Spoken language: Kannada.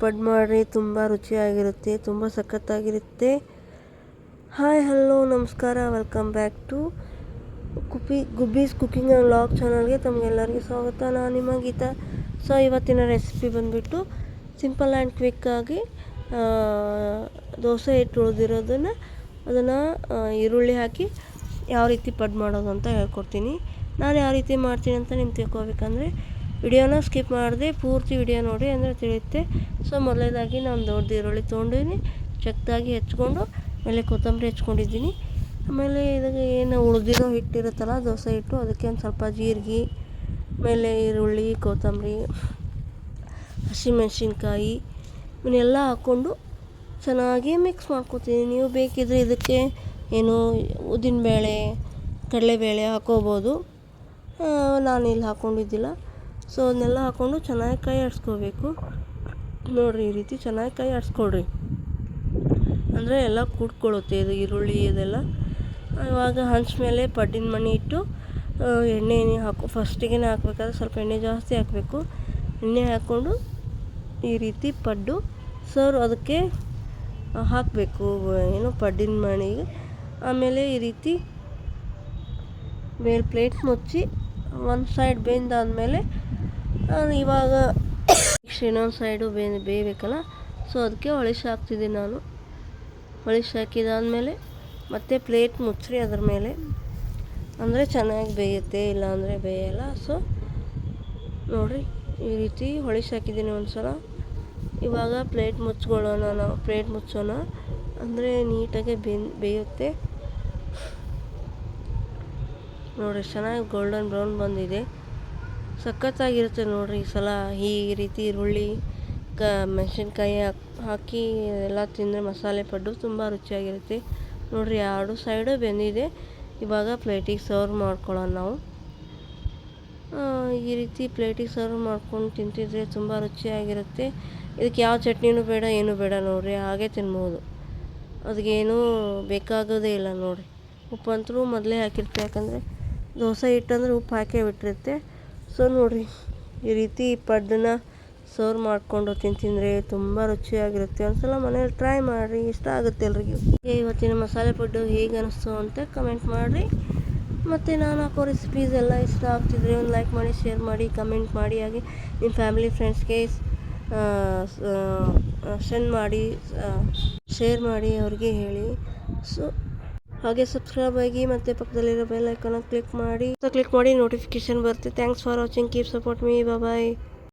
ಪಡ್ ಮಾಡಿರಿ ತುಂಬ ರುಚಿಯಾಗಿರುತ್ತೆ, ತುಂಬ ಸಖತ್ತಾಗಿರುತ್ತೆ. ಹಾಯ್, ಹಲೋ, ನಮಸ್ಕಾರ, ವೆಲ್ಕಮ್ ಬ್ಯಾಕ್ ಟು ಕುಪಿ, ಗುಬ್ಬೀಸ್ ಕುಕಿಂಗ್ ಆ್ಯಂಡ್ ಲಾಗ್ ಚಾನಲ್ಗೆ ತಮಗೆಲ್ಲರಿಗೂ ಸ್ವಾಗತ. ನಾನು ನಿಮ್ಮ ಗೀತಾ. ಸೊ ಇವತ್ತಿನ ರೆಸಿಪಿ ಬಂದುಬಿಟ್ಟು ಸಿಂಪಲ್ ಆ್ಯಂಡ್ ಕ್ವಿಕ್ಕಾಗಿ ದೋಸೆ ಹಿಟ್ಟು ಉಳಿದಿರೋದನ್ನು ಅದನ್ನು ಈರುಳ್ಳಿ ಹಾಕಿ ಯಾವ ರೀತಿ ಪಡ್ ಮಾಡೋದು ಅಂತ ಹೇಳ್ಕೊಡ್ತೀನಿ. ನಾನು ಯಾವ ರೀತಿ ಮಾಡ್ತೀನಿ ಅಂತ ನಿಮ್ಗೆ ತಿಳ್ಕೊಬೇಕಂದ್ರೆ ವಿಡಿಯೋನ ಸ್ಕಿಪ್ ಮಾಡಿದೆ ಪೂರ್ತಿ ವಿಡಿಯೋ ನೋಡಿ ಅಂದರೆ ತಿಳಿಯುತ್ತೆ. ಸೊ, ಮೊದಲನೇದಾಗಿ ನಾನು ದೊಡ್ಡ ಈರುಳ್ಳಿ ತೊಗೊಂಡಿದ್ದೀನಿ. ಚಕ್ಕದಾಗಿ ಹೆಚ್ಕೊಂಡು, ಆಮೇಲೆ ಕೊತ್ತಂಬರಿ ಹೆಚ್ಕೊಂಡಿದ್ದೀನಿ. ಆಮೇಲೆ ಇದಕ್ಕೆ ಏನು ಉಳಿದಿರೋ ಹಿಟ್ಟಿರುತ್ತಲ್ಲ, ದೋಸೆ ಹಿಟ್ಟು, ಅದಕ್ಕೆ ಒಂದು ಸ್ವಲ್ಪ ಜೀರಿಗೆ, ಆಮೇಲೆ ಈರುಳ್ಳಿ, ಕೊತ್ತಂಬರಿ, ಹಸಿಮೆಣ್ಸಿನ್ಕಾಯಿ, ಇವನ್ನೆಲ್ಲ ಹಾಕ್ಕೊಂಡು ಚೆನ್ನಾಗಿ ಮಿಕ್ಸ್ ಮಾಡ್ಕೊತೀನಿ. ನೀವು ಬೇಕಿದ್ರೆ ಇದಕ್ಕೆ ಏನು ಉದ್ದಿನಬೇಳೆ, ಕಡಲೆಬೇಳೆ ಹಾಕೋಬೋದು. ನಾನು ಇಲ್ಲಿ ಹಾಕ್ಕೊಂಡಿದ್ದಿಲ್ಲ ಸೊ, ಅದನ್ನೆಲ್ಲ ಹಾಕ್ಕೊಂಡು ಚೆನ್ನಾಗಿ ಕೈ ಆಡಿಸ್ಕೋಬೇಕು. ನೋಡಿರಿ, ಈ ರೀತಿ ಚೆನ್ನಾಗಿ ಕೈ ಆಡಿಸ್ಕೊಡ್ರಿ ಅಂದರೆ ಎಲ್ಲ ಕೂಡ್ಕೊಳ್ಳುತ್ತೆ, ಇದು ಈರುಳ್ಳಿ, ಇದೆಲ್ಲ. ಇವಾಗ ಹಂಚ ಮೇಲೆ ಪಡ್ಡಿನ ಮಣಿ ಇಟ್ಟು ಎಣ್ಣೆ ಹಾಕು. ಫಸ್ಟಿಗೆ ಹಾಕ್ಬೇಕಾದ್ರೆ ಸ್ವಲ್ಪ ಎಣ್ಣೆ ಜಾಸ್ತಿ ಹಾಕಬೇಕು. ಎಣ್ಣೆ ಹಾಕ್ಕೊಂಡು ಈ ರೀತಿ ಪಡ್ಡು ಸರ್ ಅದಕ್ಕೆ ಹಾಕಬೇಕು. ಏನು ಪಡ್ಡಿನ ಮಣಿಗೆ ಆಮೇಲೆ ಈ ರೀತಿ ಮೇಲೆ ಪ್ಲೇಟ್ ಮುಚ್ಚಿ, ಒಂದು ಸೈಡ್ ಬೆಂದಾದಮೇಲೆ ಇವಾಗ ಇನ್ನೊಂದು ಸೈಡು ಬೇ ಬೇಯಬೇಕಲ್ಲ? ಸೊ ಅದಕ್ಕೆ ಹೊಳಿಸಿ ಹಾಕ್ತಿದ್ದೀನಿ ನಾನು. ಹೊಳಿಸಿ ಹಾಕಿದಾದಮೇಲೆ ಮತ್ತೆ ಪ್ಲೇಟ್ ಮುಚ್ಚ್ರಿ ಅದ್ರ ಮೇಲೆ. ಅಂದರೆ ಚೆನ್ನಾಗಿ ಬೇಯುತ್ತೆ, ಇಲ್ಲಾಂದರೆ ಬೇಯಲ್ಲ. ಸೊ ನೋಡಿರಿ, ಈ ರೀತಿ ಹೊಳಿಶ್ ಹಾಕಿದ್ದೀನಿ ಒಂದು ಸಲ ಇವಾಗ ಪ್ಲೇಟ್ ಮುಚ್ಕೊಳ್ಳೋಣ ನಾವು. ಪ್ಲೇಟ್ ಮುಚ್ಚೋಣ. ಅಂದರೆ ನೀಟಾಗಿ ಬೆನ್, ಬೇಯುತ್ತೆ. ನೋಡಿರಿ, ಚೆನ್ನಾಗಿ ಗೋಲ್ಡನ್ ಬ್ರೌನ್ ಬಂದಿದೆ. ಸಖತ್ತಾಗಿರುತ್ತೆ ನೋಡಿರಿ ಈ ಸಲ. ಈ ರೀತಿ ಈರುಳ್ಳಿ, ಕ, ಮೆಣಸಿನ್ಕಾಯಿ ಹಾಕಿ ಎಲ್ಲ ತಿಂದರೆ ಮಸಾಲೆ ಪಡ್ಡು ತುಂಬ ರುಚಿಯಾಗಿರುತ್ತೆ. ನೋಡಿರಿ ಎರಡು ಸೈಡು ಬೆಂದಿದೆ. ಇವಾಗ ಪ್ಲೇಟಿಗೆ ಸರ್ವ್ ಮಾಡ್ಕೊಳ್ಳೋಣ ನಾವು. ಈ ರೀತಿ ಪ್ಲೇಟಿಗೆ ಸರ್ವ್ ಮಾಡ್ಕೊಂಡು ತಿಂತಿದ್ರೆ ತುಂಬ ರುಚಿಯಾಗಿರುತ್ತೆ. ಇದಕ್ಕೆ ಯಾವ ಚಟ್ನಿನೂ ಬೇಡ, ಏನೂ ಬೇಡ ನೋಡಿರಿ, ಹಾಗೆ ತಿನ್ಬೋದು. ಅದಕ್ಕೇನೂ ಬೇಕಾಗೋದೇ ಇಲ್ಲ ನೋಡಿ ಉಪ್ಪಂತರೂ ಮೊದಲೇ ಹಾಕಿರ್ತೀವಿ ಯಾಕಂದರೆ ದೋಸೆ ಹಿಟ್ಟಂದ್ರೆ ಉಪ್ಪು ಹಾಕೇ ಬಿಟ್ಟಿರುತ್ತೆ. ಸೊ ನೋಡಿರಿ, ಈ ರೀತಿ ಪಡ್ಡನ್ನ ಸರ್ವ್ ಮಾಡಿಕೊಂಡು ತಿಂತಿದ್ರೆ ತುಂಬ ರುಚಿಯಾಗಿರುತ್ತೆ. ಒಂದ್ಸಲ ಮನೇಲಿ ಟ್ರೈ ಮಾಡಿರಿ, ಇಷ್ಟ ಆಗುತ್ತೆ ಎಲ್ರಿಗೂ. ಇವತ್ತಿನ ಮಸಾಲೆ ಪಡ್ಡು ಹೇಗೆ ಅನಿಸ್ತು ಅಂತ ಕಮೆಂಟ್ ಮಾಡಿರಿ. ಮತ್ತು ನಾನು ಹಾಕೋ ರೆಸಿಪೀಸ್ ಎಲ್ಲ ಇಷ್ಟ ಆಗ್ತಿದ್ರೆ ಒಂದು ಲೈಕ್ ಮಾಡಿ ಶೇರ್ ಮಾಡಿ ಕಮೆಂಟ್ ಮಾಡಿ. ಹಾಗೆ ನಿಮ್ಮ ಫ್ಯಾಮಿಲಿ ಫ್ರೆಂಡ್ಸ್ಗೆ ಸೆಂಡ್ ಮಾಡಿ ಶೇರ್ ಮಾಡಿ ಅವ್ರಿಗೆ ಹೇಳಿ. ಸೊ ಹಾಗೆ ಸಬ್ಸ್ಕ್ರೈಬ್ ಆಗಿ ಮತ್ತೆ ಪಕ್ಕದಲ್ಲಿರೋ ಬೆಲ್ ಐಕಾನ್ ಕ್ಲಿಕ್ ಮಾಡಿ. ಕ್ಲಿಕ್ ಮಾಡಿ ನೋಟಿಫಿಕೇಶನ್ ಬರುತ್ತೆ. Thanks for watching keep support me bye